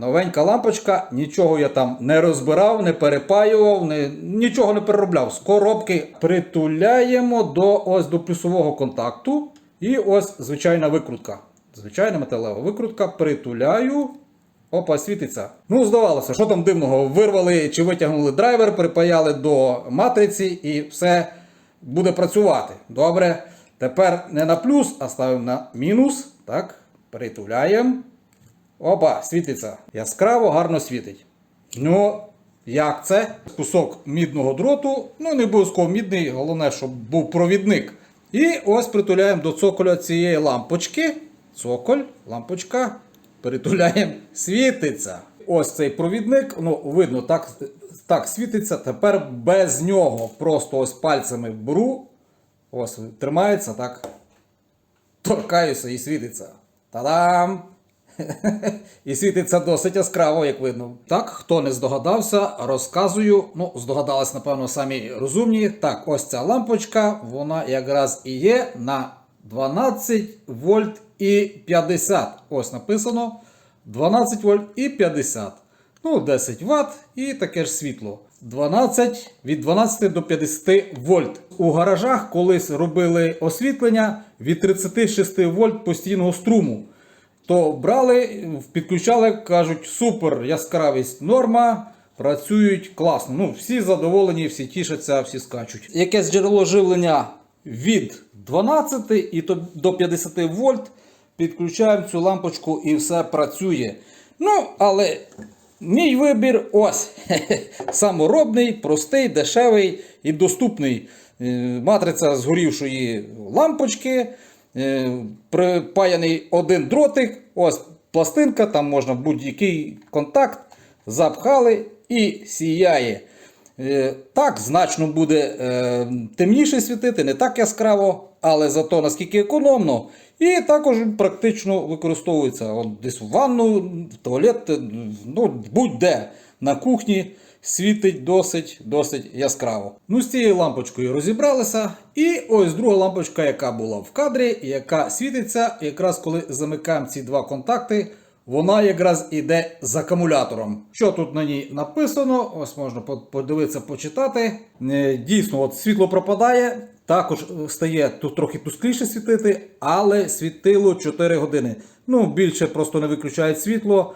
новенька лампочка, нічого я там не розбирав, не перепаював, не, нічого не переробляв. З коробки притуляємо до ось до плюсового контакту. І ось звичайна викрутка. Звичайна металева викрутка, притуляю. Опа, світиться. Ну, здавалося, що там дивного? Вирвали чи витягнули драйвер, припаяли до матриці і все буде працювати. Добре. Тепер не на плюс, а ставимо на мінус. Так, притуляємо. Опа, світиться. Яскраво, гарно світить. Ну, як це? Кусок мідного дроту. Ну, не обов'язково мідний, головне, щоб був провідник. І ось притуляємо до цоколя цієї лампочки. Цоколь, лампочка. Притуляємо, світиться. Ось цей провідник, ну, видно, так, так світиться. Тепер без нього. Просто ось пальцями беру. Ось тримається так. Торкаюся і світиться. Та-дам! І світиться досить яскраво, як видно. Так, хто не здогадався, розказую. Ну, здогадались, напевно, самі розумні. Так, ось ця лампочка, вона якраз і є на 12 вольт і 50. Ось написано 12 вольт і 50. Ну, 10 Вт і таке ж світло. 12 від 12 до 50 вольт. У гаражах колись робили освітлення від 36 вольт постійного струму. То брали, підключали, кажуть, супер, яскравість норма, працюють класно. Ну, всі задоволені, всі тішаться, всі скачуть. Якесь джерело живлення від 12 і до 50 вольт. Підключаємо цю лампочку і все працює. Ну, але мій вибір ось. Саморобний, простий, дешевий і доступний. Е, Матриця згорівшої лампочки. Е, Припаяний один дротик, ось пластинка, там можна будь-який контакт, запхали і сіяє. Е, Так, значно буде е, темніше світити, не так яскраво, але зато наскільки економно. І також практично використовується От десь в ванну, в туалет, ну, будь-де на кухні. Світить досить досить яскраво. Ну, з цією лампочкою розібралися. І ось друга лампочка, яка була в кадрі, яка світиться, якраз коли замикаємо ці два контакти, вона якраз іде з акумулятором. Що тут на ній написано? Ось можна подивитися, почитати. Е, Дійсно, от світло пропадає. Також е, стає тут трохи тускліше світити, але світило 4 години. Ну, більше просто не виключають світло.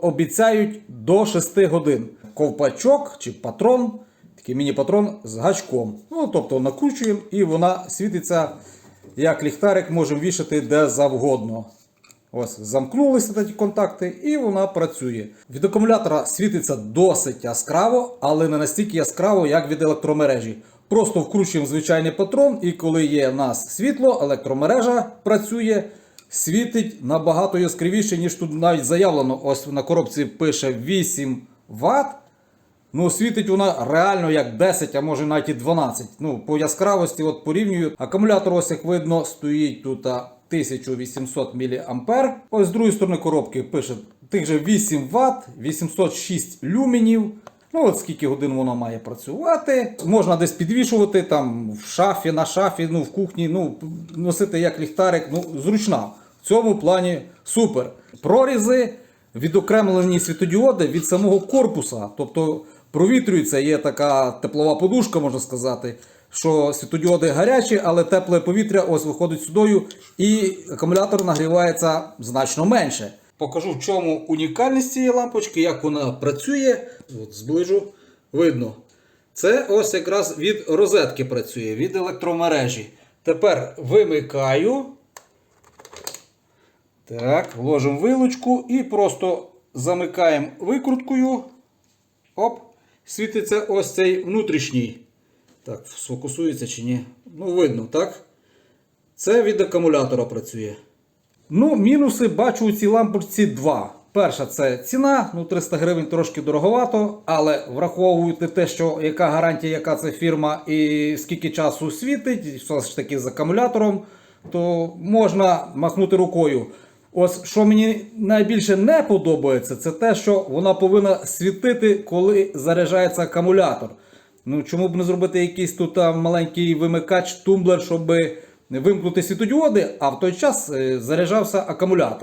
Обіцяють до 6 годин. Ковпачок чи патрон, такий міні-патрон з гачком. Ну, тобто накручуємо і вона світиться як ліхтарик, можемо вішати де завгодно. Ось, замкнулися ті контакти, і вона працює. Від акумулятора світиться досить яскраво, але не настільки яскраво, як від електромережі. Просто вкручуємо звичайний патрон, і коли є в нас світло, електромережа працює, світить набагато яскравіше, ніж тут навіть заявлено. Ось на коробці пише 8 Вт. Ну, світить вона реально як 10, а може навіть і 12. Ну, по яскравості от порівнюю. Акумулятор, ось як видно, стоїть тут 1800 мА. Ось з другої сторони коробки пише тих же 8 Вт, 806 люменів. Ну, от скільки годин воно має працювати. Можна десь підвішувати там в шафі, на шафі, ну, в кухні, ну, носити як ліхтарик, ну, зручна. В цьому плані супер. Прорізи відокремлені світодіоди від самого корпуса. Тобто провітрюється, є така теплова подушка, можна сказати, що світодіоди гарячі, але тепле повітря ось виходить сюдою, і акумулятор нагрівається значно менше. Покажу, в чому унікальність цієї лампочки, як вона працює. От зближу видно. Це ось якраз від розетки працює, від електромережі. Тепер вимикаю. Так, вложимо вилочку і просто замикаємо викруткою. Оп, світиться ось цей внутрішній. Так, сфокусується чи ні? Ну, видно, так? Це від акумулятора працює. Ну, мінуси бачу у цій лампочці два. Перша це ціна, ну 300 гривень трошки дороговато, але враховуйте те, що яка гарантія, яка це фірма і скільки часу світить, все ж таки з акумулятором, то можна махнути рукою. Ось що мені найбільше не подобається, це те, що вона повинна світити, коли заряджається акумулятор. Ну чому б не зробити якийсь тут там, маленький вимикач, тумблер, щоб вимкнути світодіоди, а в той час е, заряджався акумулятор.